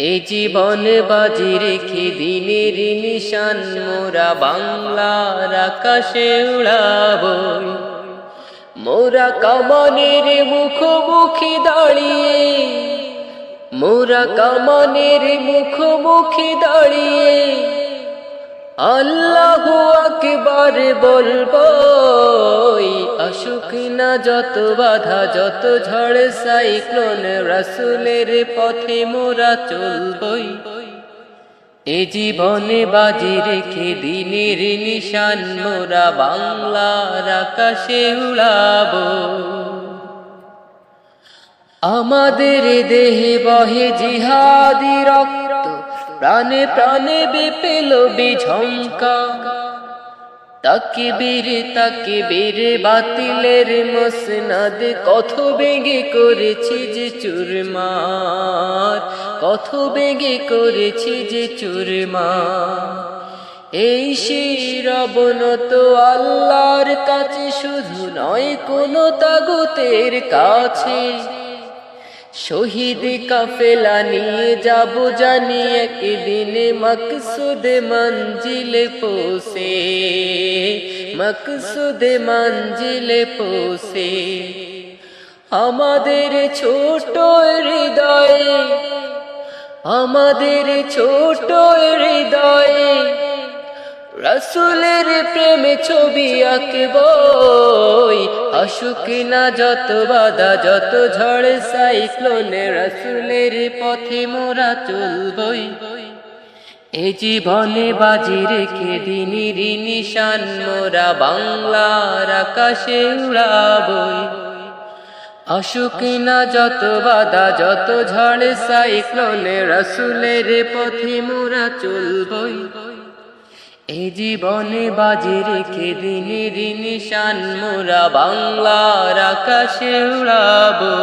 এ জীবন বাজি রেখে দিনের নিশান মোরা বাংলার আকাশে উড়াব মোরা কামানের মুখোমুখি দাঁড়িয়ে, মোরা কামানের মুখোমুখি দাঁড়িয়ে আল্লাহ আকবার বলব অসুখ না যত বাধা, যত ঝড় সাইক্লোন, রসুলের পথে মোরা চলবই। এ জীবনে বাজি রেখে দিনের নিশান মোরা বাংলার আকাশে উড়াবো। আমাদের দেহে বহে জিহাদি রক্ত প্রাণে প্রাণে বেপেল বিঝঙ্কা। তাকে বেরে তাকে বেরে বাতিলের মসনাদ, কত বেগে করেছি যে চুরমার, কত বেগে করেছি যে চুরমার। এই শির অবনত আল্লাহর কাছে শুধু নয়, কোনো তাগুতের কাছে শহীদ কাফেলা নিয়ে যাব জানি একদিনে মকসুদ মঞ্জিলে পোসে মকসুদ মঞ্জিলে পোসে আমাদের ছোট হৃদয়ে, আমাদের ছোট হৃদয়ে রসুলের প্রেমে ছবি আঁকবই। অসুখ না যত বাধা, যত ঝড়, সাইক্লোনে রসুলের পথে মোরা চলবই। এ জীবনে বাজি রেখে দিনির নিশান মোরা বাংলার আকাশে উড়াবই। অসুখ না যত বাধা, যত ঝড়, সাইক্লোনে রসুলের পথে মোরা চলবই। এ জীবনে বাজি রেখে দিনের শান মোরা বাংলার আকাশে উড়াবো।